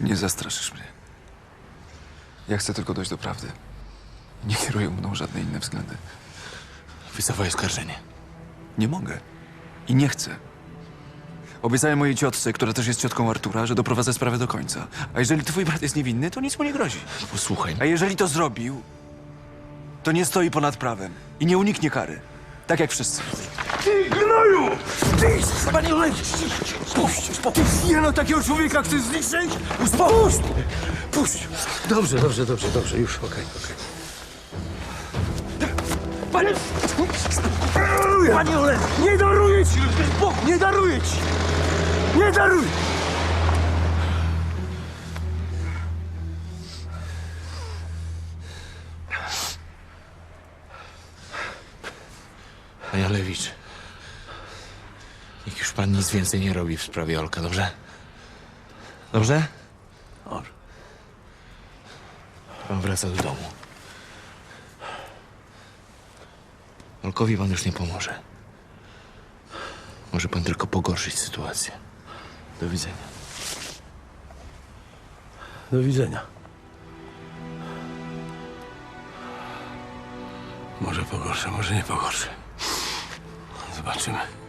Nie zastraszysz mnie. Ja chcę tylko dojść do prawdy. Nie kierują mną żadne inne względy. Wycofaj oskarżenie. Nie mogę. I nie chcę. Obiecałem mojej ciotce, która też jest ciotką Artura, że doprowadzę sprawę do końca. A jeżeli twój brat jest niewinny, to nic mu nie grozi. Posłuchaj. A jeżeli to zrobił, to nie stoi ponad prawem i nie uniknie kary. Tak jak wszyscy. Ty gnoju! Panie Olej! Puść! Ty nie takiego człowieka chcesz zniszczyć? Puść! Puść! Dobrze, dobrze, dobrze, dobrze, już, okej, okej. Panie... Panie Ole, nie daruję ci! Nie daruję ci! Nie daruję! Panie. Niech już pan nic więcej nie robi w sprawie Olka, dobrze? Dobrze? Dobrze. Pan wraca do domu. Olkowi pan już nie pomoże. Może pan tylko pogorszyć sytuację. Do widzenia. Do widzenia. Może pogorszę, może nie pogorszę. Zobaczymy.